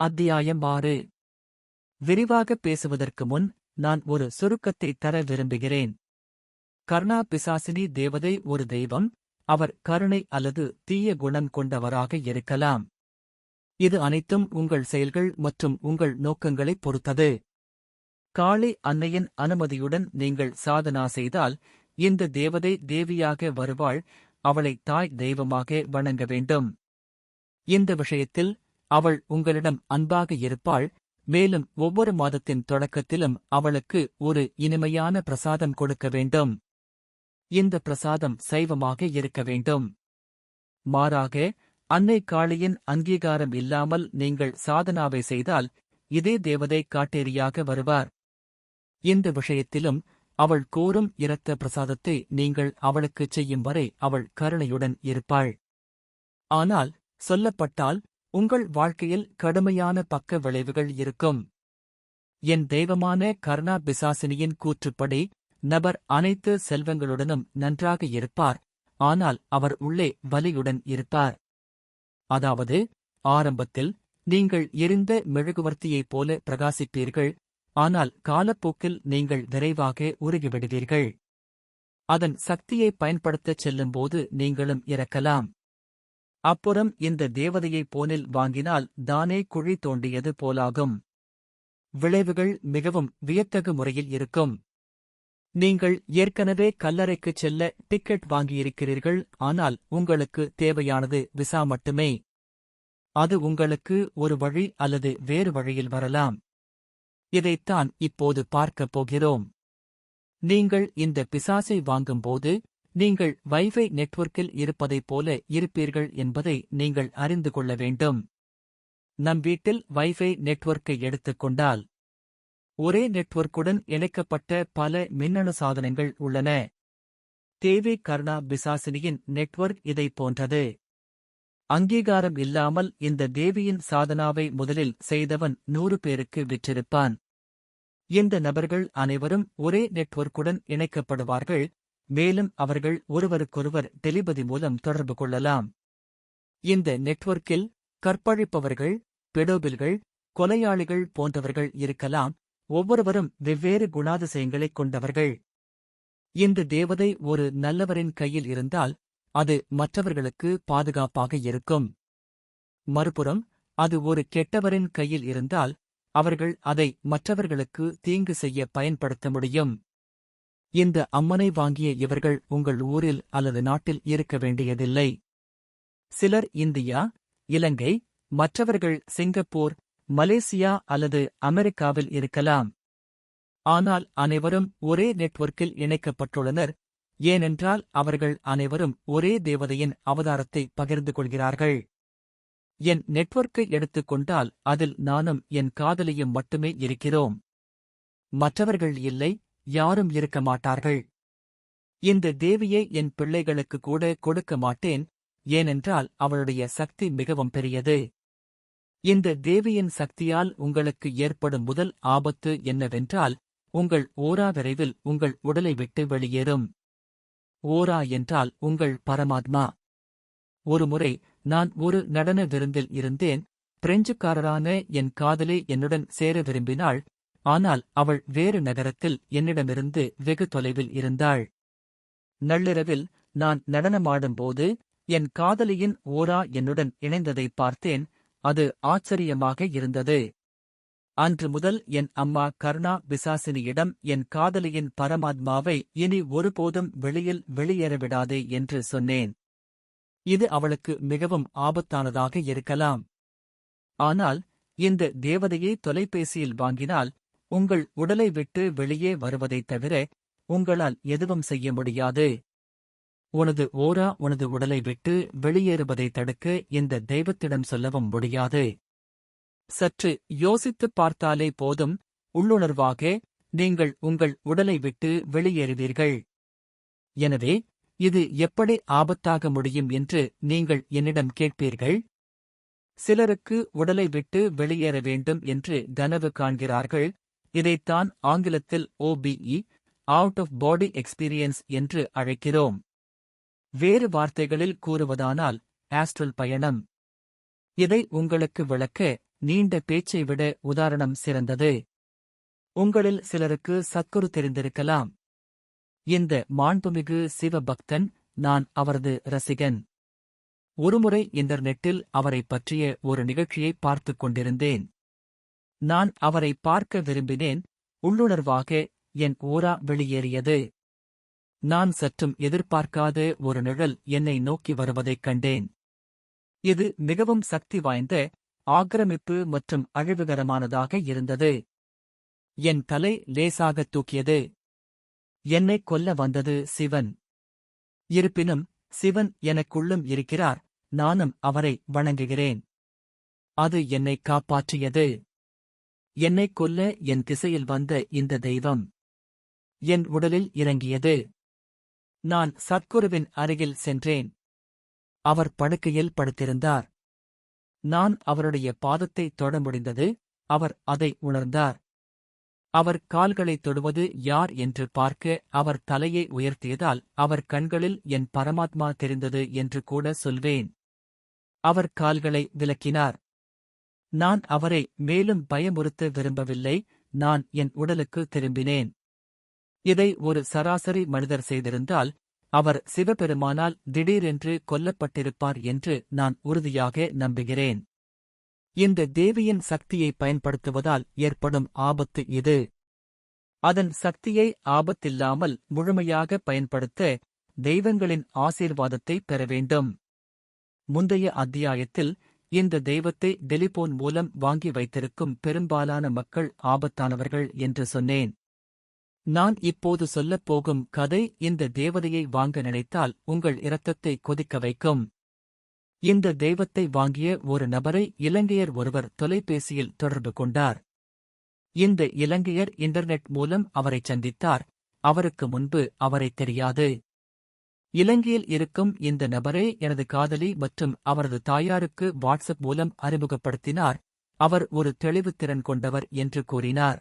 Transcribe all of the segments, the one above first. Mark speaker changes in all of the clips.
Speaker 1: அத்தியாயம் ஆறு. விரிவாக பேசுவதற்கு முன் நான் ஒரு சுருக்கத்தை தர விரும்புகிறேன். கர்ணா பிசாசினி தேவதை ஒரு தெய்வம் அவர் கருணை அல்லது தீய குணம் கொண்டவராக இருக்கலாம். இது அனைத்தும் உங்கள் செயல்கள் மற்றும் உங்கள் நோக்கங்களைப் பொறுத்தது. காளி அன்னையின் அனுமதியுடன் நீங்கள் சாதனா செய்தால் இந்த தேவதை தேவியாக வருவாள் அவளை தாய் தெய்வமாக வணங்க வேண்டும். இந்த விஷயத்தில் அவள் உங்களிடம் அன்பாக இருப்பாள். மேலும் ஒவ்வொரு மாதத்தின் தொடக்கத்திலும் அவளுக்கு ஒரு இனிமையான பிரசாதம் கொடுக்க வேண்டும். இந்த பிரசாதம் சைவமாக இருக்க வேண்டும். மாறாக அன்னை காளியின் அங்கீகாரம் இல்லாமல் நீங்கள் சாதனாவை செய்தால் இதே தேவதை காட்டேரியாக வருவார். இந்த விஷயத்திலும் அவள் கோரும் இரத்த பிரசாதத்தை நீங்கள் அவளுக்குச் செய்யும் வரை அவள் கருணையுடன் இருப்பாள். ஆனால் சொல்லப்பட்டால் உங்கள் வாழ்க்கையில் கடுமையான பக்க விளைவுகள் இருக்கும். என் தெய்வமான கர்ணா பிசாசினியின் கூற்றுப்படி நபர் அனைத்து செல்வங்களுடனும் நன்றாக இருப்பார் ஆனால் அவர் உள்ளே வலியுடன் இருப்பார். அதாவது ஆரம்பத்தில் நீங்கள் எரிந்த மெழுகுவர்த்தியைப் போல பிரகாசிப்பீர்கள் ஆனால் காலப்போக்கில் நீங்கள் விரைவாக உருகிவிடுவீர்கள். அதன் சக்தியை பயன்படுத்தச் செல்லும்போது நீங்களும் இறக்கலாம். அப்புறம் இந்த தேவதையை போனில் வாங்கினால் தானே குழி தோண்டியது போலாகும். விளைவுகள் மிகவும் வியத்தகு முறையில் இருக்கும். நீங்கள் ஏற்கனவே கல்லறைக்குச் செல்ல டிக்கெட் வாங்கியிருக்கிறீர்கள் ஆனால் உங்களுக்கு தேவையானது விசா மட்டுமே. அது உங்களுக்கு ஒரு வழி அல்லது வேறு வழியில் வரலாம். இதைத்தான் இப்போது பார்க்கப் போகிறோம். நீங்கள் இந்த பிசாசை வாங்கும்போது நீங்கள் வைஃபை நெட்வொர்க்கில் இருப்பதைப் போல இருப்பீர்கள் என்பதை நீங்கள் அறிந்து கொள்ள வேண்டும். நம் வீட்டில் வைஃபை நெட்வொர்க்கை எடுத்துக்கொண்டால் ஒரே நெட்வொர்க்குடன் இணைக்கப்பட்ட பல மின்னணு சாதனங்கள் உள்ளன. தேவி கர்ணா பிசாசினியின் நெட்வொர்க் இதைப் போன்றது. அங்கீகாரம் இல்லாமல் இந்த தேவியின் சாதனாவை முதலில் செய்தவன் நூறு பேருக்கு விற்றிருப்பான். இந்த நபர்கள் அனைவரும் ஒரே நெட்வொர்க்குடன் இணைக்கப்படுவார்கள். மேலும் அவர்கள் ஒருவருக்கொருவர் டெலிபதி மூலம் தொடர்பு கொள்ளலாம். இந்த நெட்வொர்க்கில் கற்பழிப்பவர்கள் பெடோபில்கள் கொலையாளிகள் போன்றவர்கள் இருக்கலாம். ஒவ்வொருவரும் வெவ்வேறு குணாதிசயங்களைக் கொண்டவர்கள். இந்த தேவதை ஒரு நல்லவரின் கையில் இருந்தால் அது மற்றவர்களுக்கு பாதுகாப்பாக இருக்கும். மறுபுறம் அது ஒரு கெட்டவரின் கையில் இருந்தால் அவர்கள் அதை மற்றவர்களுக்கு தீங்கு செய்ய பயன்படுத்த முடியும். இந்த அம்மனை வாங்கிய இவர்கள் உங்கள் ஊரில் அல்லது நாட்டில் இருக்க வேண்டியதில்லை. சிலர் இந்தியா இலங்கை மற்றவர்கள் சிங்கப்பூர் மலேசியா அல்லது அமெரிக்காவில் இருக்கலாம். ஆனால் அனைவரும் ஒரே நெட்வொர்க்கில் இணைக்கப்பட்டுள்ளனர். ஏனென்றால் அவர்கள் அனைவரும் ஒரே தேவதையின் அவதாரத்தை பகிர்ந்து கொள்கிறார்கள். என் நெட்வொர்க்கை எடுத்துக்கொண்டால் அதில் நானும் என் காதலியும் மட்டுமே இருக்கிறோம். மற்றவர்கள் இல்லை யாரும் இருக்க மாட்டார்கள். இந்த தேவியை என் பிள்ளைகளுக்கு கூட கொடுக்க மாட்டேன் ஏனென்றால் அவளுடைய சக்தி மிகவும் பெரியது. இந்த தேவியின் சக்தியால் உங்களுக்கு ஏற்படும் முதல் ஆபத்து என்னவென்றால் உங்கள் ஓரா விரைவில் உங்கள் உடலை விட்டு வெளியேறும். ஓரா என்றால் உங்கள் பரமாத்மா. ஒருமுறை நான் ஒரு நடன விருந்தில் இருந்தேன் பிரெஞ்சுக்காரரான என் காதலி என்னுடன் சேர விரும்பினாள் ஆனால் அவள் வேறு நகரத்தில் என்னிடமிருந்து வெகு தொலைவில் இருந்தாள். நள்ளிரவில் நான் நடனமாடும்போது என் காதலியின் ஓரா என்னுடன் இணைந்ததைப் பார்த்தேன் அது ஆச்சரியமாக இருந்தது. அன்று முதல் என் அம்மா கருணா பிசாசினியிடம் என் காதலியின் பரமாத்மாவை இனி ஒருபோதும் வெளியில் வெளியேறவிடாதே என்று சொன்னேன். இது அவளுக்கு மிகவும் ஆபத்தானதாக இருக்கலாம். ஆனால் இந்த தேவதையை தொலைபேசியில் வாங்கினால் உங்கள் உடலை விட்டு வெளியே வருவதைத் தவிர உங்களால் எதுவும் செய்ய முடியாது. உனது ஓரா உனது உடலை விட்டு வெளியேறுவதை தடுக்க இந்த தெய்வத்திடம் சொல்லவும் முடியாது. சற்று யோசித்துப் பார்த்தாலே போதும். உள்ளுணர்வாக நீங்கள் உங்கள் உடலை விட்டு வெளியேறுவீர்கள். எனவே இது எப்படி ஆபத்தாக முடியும் என்று நீங்கள் என்னிடம் கேட்பீர்கள்? சிலருக்கு உடலை விட்டு வெளியேற வேண்டும் என்று கனவு காண்கிறார்கள். இதைத்தான் ஆங்கிலத்தில் OBE out of body experience என்று அழைக்கிறோம். வேறு வார்த்தைகளில் கூறுவதானால் ஆஸ்ட்ரல் பயணம். இதை உங்களுக்கு விளக்க நீண்ட பேச்சை விட உதாரணம் சிறந்தது. உங்களில் சிலருக்கு சத்குரு தெரிந்திருக்கலாம். இந்த மாண்புமிகு சிவபக்தன் நான் அவரது ரசிகன். ஒருமுறை இன்டர்நெட்டில் அவரைப் பற்றிய ஒரு நிகழ்ச்சியை பார்த்துக் கொண்டிருந்தேன். நான் அவரை பார்க்க விரும்பினேன் உள்ளுணர்வாக என் ஊரா வெளியேறியது. நான் சற்றும் எதிர்பார்க்காத ஒரு நிழல் என்னை நோக்கி வருவதைக் கண்டேன். இது மிகவும் சக்தி வாய்ந்த ஆக்கிரமிப்பு மற்றும் அழிவுகரமானதாக இருந்தது. என் தலை லேசாகத் தூக்கியது. என்னைக் கொல்ல வந்தது சிவன். இருப்பினும் சிவன் எனக்குள்ளும் இருக்கிறார் நானும் அவரை வணங்குகிறேன். அது என்னை காப்பாற்றியது. என்னைக் கொல்ல என் திசையில் வந்த இந்த தெய்வம் என் உடலில் இறங்கியது. நான் சத்குருவின் அருகில் சென்றேன். அவர் படுக்கையில் படுத்திருந்தார். நான் அவருடைய பாதத்தை தொட முடிந்தது. அவர் அதை உணர்ந்தார். அவர் கால்களைத் தொடுவது யார் என்று பார்க்க அவர் தலையை உயர்த்தியதால் அவர் கண்களில் என் பரமாத்மா தெரிந்தது என்று கூட சொல்வேன். அவர் கால்களை விலக்கினார் நான் அவரை மேலும் பயமுறுத்த விரும்பவில்லை நான் என் உடலுக்கு திரும்பினேன். இதை ஒரு சராசரி மனிதர் செய்திருந்தால் அவர் சிவபெருமானால் திடீரென்று கொல்லப்பட்டிருப்பார் என்று நான் உறுதியாக நம்புகிறேன். இந்த தேவியின் சக்தியை பயன்படுத்துவதால் ஏற்படும் ஆபத்து இது. அதன் சக்தியை ஆபத்தில்லாமல் முழுமையாக பயன்படுத்த தெய்வங்களின் ஆசீர்வாதத்தை பெற வேண்டும். முந்தைய அத்தியாயத்தில் இந்த தெய்வத்தை டெலிபோன் மூலம் வாங்கி வைத்திருக்கும் பெரும்பாலான மக்கள் ஆபத்தானவர்கள் என்று சொன்னேன். நான் இப்போது சொல்லப் போகும் கதை இந்த தேவதையை வாங்க நினைத்தால் உங்கள் இரத்தத்தை கொதிக்க வைக்கும். இந்த தெய்வத்தை வாங்கிய ஒரு நபரை இலங்கையர் ஒருவர் தொலைபேசியில் தொடர்பு கொண்டார். இந்த இலங்கையர் இன்டர்நெட் மூலம் அவரைச் சந்தித்தார். அவருக்கு முன்பு அவரைத் தெரியாது. இலங்கையில் இருக்கும் இந்த நபரே எனது காதலி மற்றும் அவரது தாயாருக்கு வாட்ஸ்அப் மூலம் அறிமுகப்படுத்தினார். அவர் ஒரு தெளிவுத்திறன் கொண்டவர் என்று கூறினார்.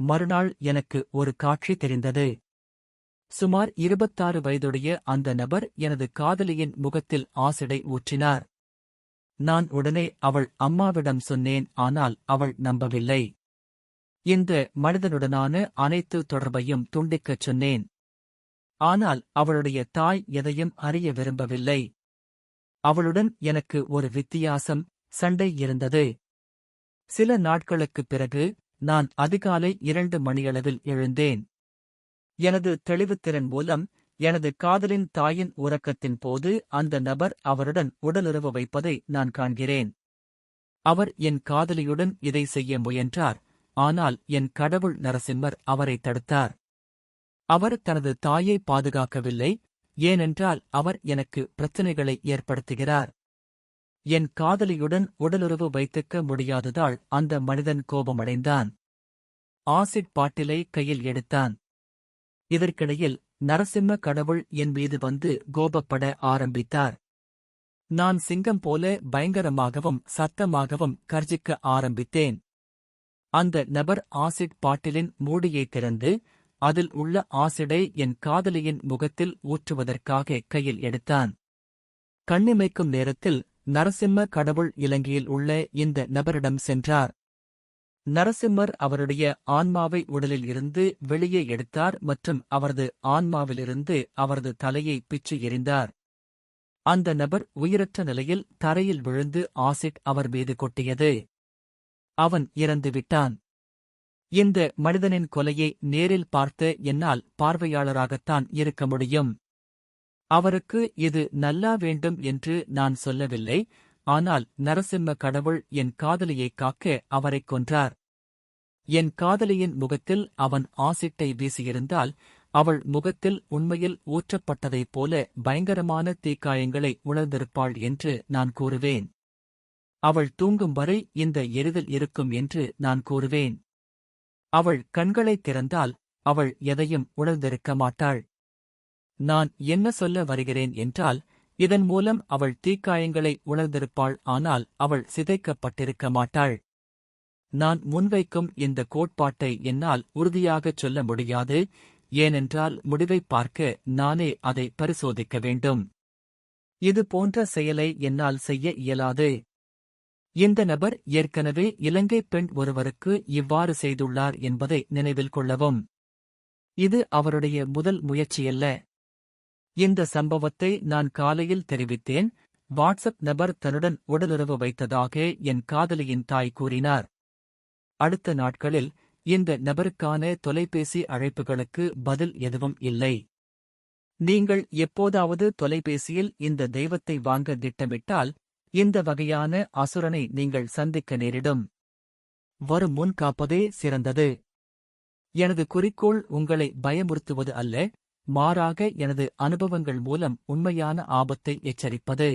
Speaker 1: மறுநாள் எனக்கு ஒரு காட்சி தெரிந்தது. சுமார் இருபத்தாறு வயதுடைய அந்த நபர் எனது காதலியின் முகத்தில் ஆசிடை ஊற்றினார். நான் உடனே அவள் அம்மாவிடம் சொன்னேன் ஆனால் அவள் நம்பவில்லை. இந்த மனிதனுடனான அனைத்து தொடர்பையும் துண்டிக்கச் சொன்னேன். ஆனால் அவளுடைய தாய் எதையும் அறிய விரும்பவில்லை. அவளுடன் எனக்கு ஒரு வித்தியாசம் சண்டை இருந்தது. சில நாட்களுக்குப் பிறகு நான் அதிகாலை இரண்டு மணியளவில் எழுந்தேன். எனது தெளிவுத்திறன் மூலம் எனது காதலின் தாயின் உறக்கத்தின் போது அந்த நபர் அவருடன் உடலுறவு வைப்பதை நான் காண்கிறேன். அவர் என் காதலியுடன் இதை செய்ய முயன்றார் ஆனால் என் கடவுள் நரசிம்மர் அவரை தடுத்தார். அவர் தனது தாயை பாதுகாக்கவில்லை ஏனென்றால் அவர் எனக்கு பிரச்சனைகளை ஏற்படுத்துகிறார். என் காதலியுடன் உடலுறவு வைத்துக்க முடியாததால் அந்த மனிதன் கோபமடைந்தான். ஆசிட் பாட்டிலை கையில் எடுத்தான். இதற்கிடையில் நரசிம்ம கடவுள் என் மீது வந்து கோபப்பட ஆரம்பித்தார். நான் சிங்கம் போல பயங்கரமாகவும் சத்தமாகவும் கர்ஜிக்க ஆரம்பித்தேன். அந்த நபர் ஆசிட் பாட்டிலின் மூடியை திறந்து அதில் உள்ள ஆசிடை என் காதலியின் முகத்தில் ஊற்றுவதற்காக கையில் எடுத்தான். கண்ணிமைக்கும் நேரத்தில் நரசிம்ம கடவுள் இலங்கையில் உள்ள இந்த நபரிடம் சென்றார். நரசிம்மர் அவருடைய ஆன்மாவை உடலில் இருந்து வெளியே எடுத்தார் மற்றும் அவரது ஆன்மாவிலிருந்து அவரது தலையை பிச்சு எறிந்தார். அந்த நபர் உயிரற்ற நிலையில் தரையில் விழுந்து ஆசிட் அவர் மீது கொட்டியது. அவன் இறந்துவிட்டான். இந்த மனிதனின் கொலையை நேரில் பார்த்த என்னால் பார்வையாளராகத்தான் இருக்க முடியும்? அவருக்கு இது நல்லா வேண்டும் என்று நான் சொல்லவில்லை ஆனால் நரசிம்ம கடவுள் என் காதலியைக் காக்க அவரைக் கொன்றார். என் காதலியின் முகத்தில் அவன் ஆசிட்டை வீசியிருந்தால் அவள் முகத்தில் உண்மையில் ஊற்றப்பட்டதைப் போல பயங்கரமான தீக்காயங்களை உணர்ந்திருப்பாள் என்று நான் கூறுவேன். அவள் தூங்கும் வரை இந்த எரிதல் இருக்கும் என்று நான் கூறுவேன். அவள் கண்களைத் திறந்தால் அவள் எதையும் உணர்ந்திருக்க மாட்டாள். நான் என்ன சொல்ல வருகிறேன் என்றால் இதன் மூலம் அவள் தீக்காயங்களை உணர்ந்திருப்பாள் ஆனால் அவள் சிதைக்கப்பட்டிருக்க மாட்டாள். நான் முன்வைக்கும் இந்த கோட்பாட்டை என்னால் உறுதியாகச் சொல்ல முடியாது ஏனென்றால் முடிவைப் பார்க்க நானே அதை பரிசோதிக்க வேண்டும். இது போன்ற செயலை என்னால் செய்ய இயலாது. இந்த நபர் ஏற்கனவே இலங்கை பெண் ஒருவருக்கு இவ்வாறு செய்துள்ளார் என்பதை நினைவில் கொள்ளவும். இது அவருடைய முதல் முயற்சியல்ல. இந்த சம்பவத்தை நான் காலையில் தெரிவித்தேன். வாட்ஸ்அப் நபர் தன்னுடன் உடலுறவு வைத்ததாக என் காதலியின் தாய் கூறினார். அடுத்த நாட்களில் இந்த நபருக்கான தொலைபேசி அழைப்புகளுக்கு பதில் எதுவும் இல்லை. நீங்கள் எப்போதாவது தொலைபேசியில் இந்த தெய்வத்தை வாங்க திட்டமிட்டால் இந்த வகையான அசுரனை நீங்கள் சந்திக்க நேரிடும். வரும் முன் காப்பதே சிறந்தது. எனது குறிக்கோள் உங்களை பயமுறுத்துவது அல்ல மாறாக எனது அனுபவங்கள் மூலம் உண்மையான ஆபத்தை எச்சரிப்பது.